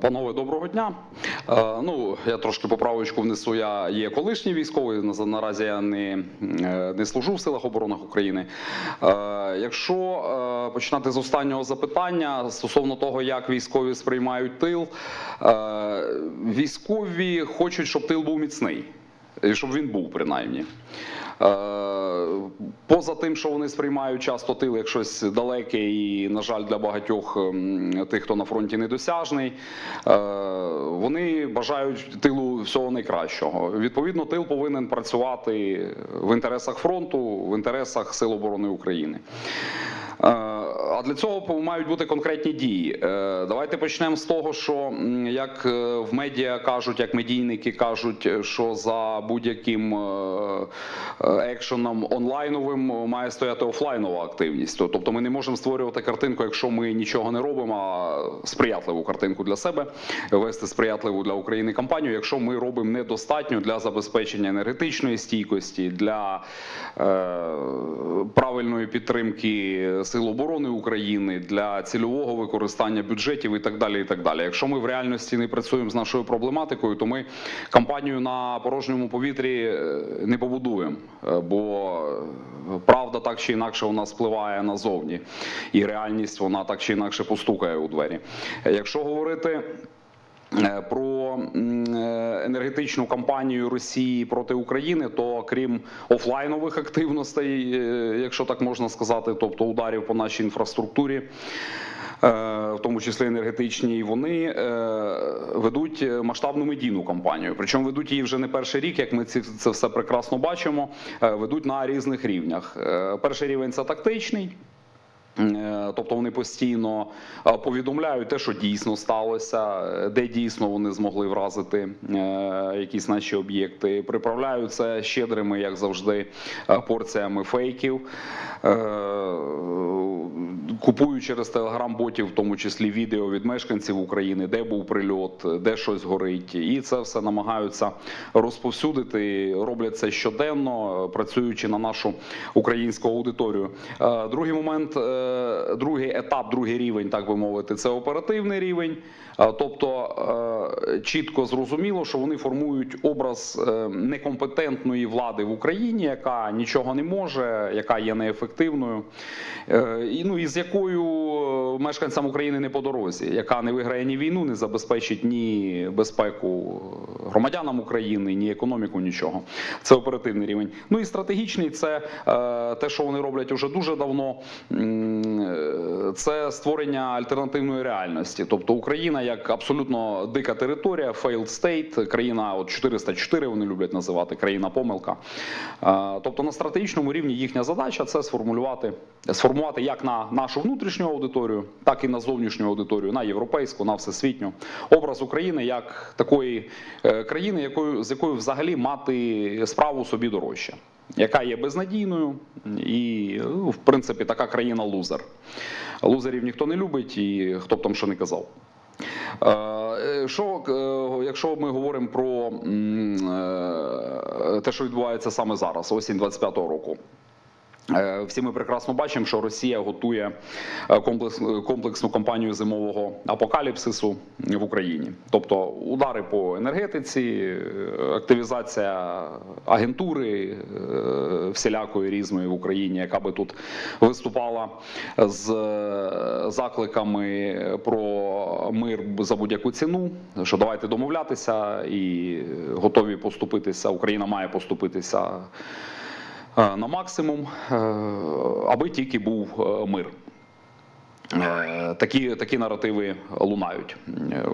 Панове, доброго дня. Е, ну, я трошки поправочку внесу. Я є колишній військовий. на- Наразі я не, е, не служу в силах оборони України. Е, якщо е, починати з останнього запитання стосовно того, як військові сприймають тил, е, військові хочуть, щоб тил був міцний. І щоб він був принаймні. Е, Поза тим, що вони сприймають часто тил як щось далеке і, на жаль, для багатьох ем, тих, хто на фронті недосяжний, е, вони бажають тилу всього найкращого. Відповідно, тил повинен працювати в інтересах фронту, в інтересах Сил оборони України. Е, А для цього мають бути конкретні дії. Е, Давайте почнемо з того, що як е, в медіа кажуть, як медійники кажуть, що за будь-яким е, е, екшеном онлайновим має стояти офлайнова активність. Тобто ми не можемо створювати картинку, якщо ми нічого не робимо, а сприятливу картинку для себе, вести сприятливу для України кампанію, якщо ми робимо недостатньо для забезпечення енергетичної стійкості, для е, правильної підтримки Сил оборони України, для цільового використання бюджетів і так далі. І так далі. Якщо ми в реальності не працюємо з нашою проблематикою, то ми кампанію на порожньому повітрі е, не побудуємо, Е, бо правда так чи інакше у нас впливає назовні, і реальність вона так чи інакше постукає у двері. Е, Якщо говорити. Е, Про е, енергетичну кампанію Росії проти України, то крім офлайнових активностей, е, якщо так можна сказати, тобто ударів по нашій інфраструктурі, в тому числі енергетичній, вони ведуть масштабну медійну кампанію. Причому ведуть її вже не перший рік, як ми це все прекрасно бачимо. Ведуть на різних рівнях. Перший рівень це тактичний. Е, Тобто вони постійно е, повідомляють те, що дійсно сталося, е, де дійсно вони змогли вразити якісь наші об'єкти. Приправляються щедрими, як завжди, порціями фейків. Купують через телеграм-ботів, в тому числі відео від мешканців України, де був прильот, де щось горить, і це все намагаються розповсюдити. Роблять це щоденно, працюючи на нашу українську аудиторію. Е, Другий момент, е, другий етап, другий рівень, так би мовити, це оперативний рівень. Е, Тобто чітко зрозуміло, що вони формують образ некомпетентної влади в Україні, яка нічого не може, яка є неефективною, і ну і з якою е, мешканцям України не по дорозі, яка не виграє ні війну, не забезпечить ні безпеку громадянам України, ні економіку, нічого. Це оперативний рівень. Ну і стратегічний це е, те, що вони роблять уже дуже давно. е, Це створення альтернативної реальності. Тобто Україна як абсолютно дика територія, failed state, країна от 404 вони люблять називати країна помилка. Е, Тобто на стратегічному рівні їхня задача це сформулювати, сформувати як на нашу внутрішню аудиторію, так і на зовнішню аудиторію, на європейську, на всесвітню образ України як такої е, країни, якою з якою взагалі мати справу собі дорожче, яка є безнадійною, і ну, в принципі така країна лузер. Лузерів ніхто не любить, і хто б там що не казав. Е, Що, е, якщо ми говоримо про те, що відбувається саме зараз, осінь 25-го року. Е, Всі ми прекрасно бачимо, що Росія готує е, комплекс, комплексну кампанію зимового апокаліпсису в Україні, тобто удари по енергетиці, е, активізація агентури е, всілякої різної в Україні, яка би тут виступала з е, закликами про мир за будь-яку ціну. Що давайте домовлятися і готові поступитися. Україна має поступитися е, на максимум, е, аби тільки був е, мир. Е, Такі, такі наративи лунають. Е,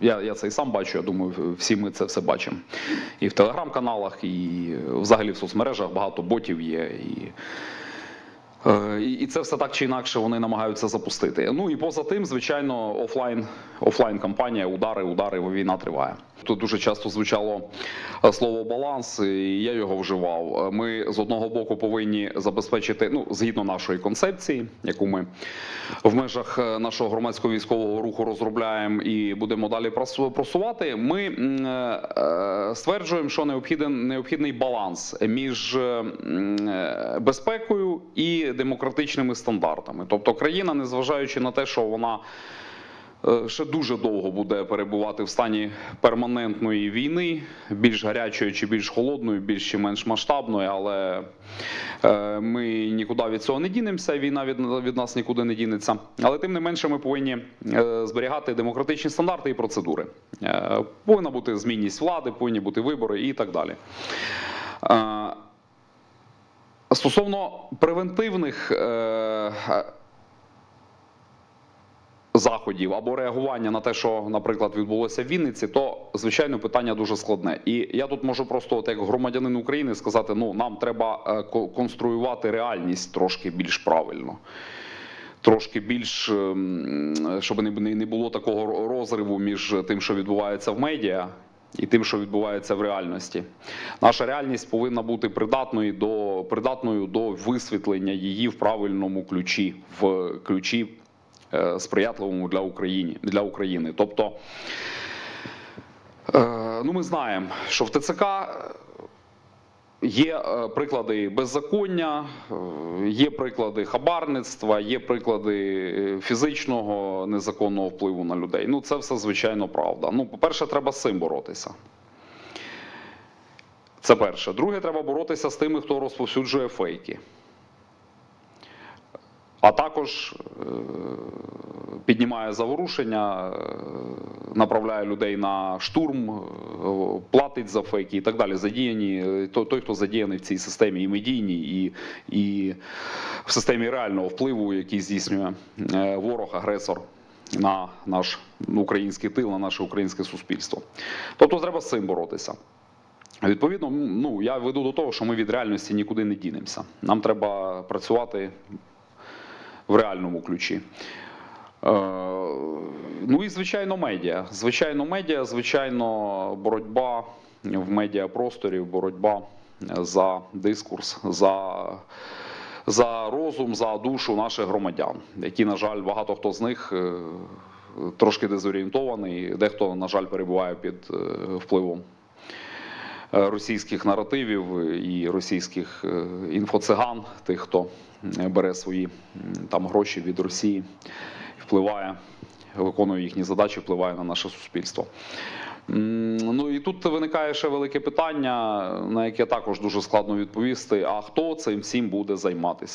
Я, я це і сам бачу, я думаю, всі ми це все бачимо. І в телеграм-каналах, і взагалі в соцмережах багато ботів є. Е, і, і це все так чи інакше вони намагаються запустити. Ну і поза тим, звичайно, офлайн, офлайн кампанія, удари, удари, війна триває. Тут дуже часто звучало е, слово баланс, і я його вживав. Е, Ми з одного боку повинні забезпечити, ну згідно нашої концепції, яку ми в межах е, нашого громадського військового руху розробляємо і будемо далі просу- просувати. Ми стверджуємо, що необхіден необхідний баланс між безпекою і демократичними стандартами. Тобто країна, незважаючи на те, що вона ще дуже довго буде перебувати в стані перманентної війни, більш гарячої чи більш холодної, більш чи менш масштабної, але е, ми нікуди від цього не дінемося. Війна від, від нас нікуди не дінеться. Але тим не менше, ми повинні е, зберігати демократичні стандарти і процедури. Е, Повинна бути змінність влади, повинні бути вибори і так далі. Е, Стосовно превентивних е, заходів або реагування на те, що, наприклад, відбулося в Вінниці, то звичайно питання дуже складне. І я тут можу просто, от як громадянин України, сказати: ну нам треба е, конструювати реальність трошки більш правильно. Трошки більш, ем, щоб не- було такого розриву між тим, що відбувається в медіа, і тим, що відбувається в реальності. Наша реальність повинна бути придатною до придатною до висвітлення її в правильному ключі, в ключі сприятливому для України для України. Тобто, е, ну ми знаємо, що в ТЦК Є е, приклади беззаконня, е, є приклади хабарництва, є приклади е, фізичного незаконного впливу на людей. Ну, це все звичайно правда. Ну, по-перше, треба з цим боротися. Це перше. Друге, треба боротися з тими, хто розповсюджує фейки. А також е, піднімає заворушення, е, направляє людей на штурм, е, платить за фейки і так далі. Задіяні той, хто задіяний в цій системі і медійній, і, і в системі реального впливу, який здійснює е, ворог, агресор на наш український тил, на наше українське суспільство. Тобто треба з цим боротися. Відповідно, ну я веду до того, що ми від реальності нікуди не дінемося. Нам треба працювати в реальному ключі. Е, Ну і звичайно, медіа. Звичайно, медіа, звичайно, боротьба в медіапросторі, боротьба за дискурс, за, за розум, за душу наших громадян, які, на жаль, багато хто з них е, трошки дезорієнтований, дехто, на жаль, перебуває під е, впливом російських наративів і російських е, інфоциган, тих, хто е, бере свої там гроші від Росії, впливає, виконує їхні задачі, впливає на наше суспільство. Ну і тут виникає ще велике питання, на яке також дуже складно відповісти: а хто цим всім буде займатися?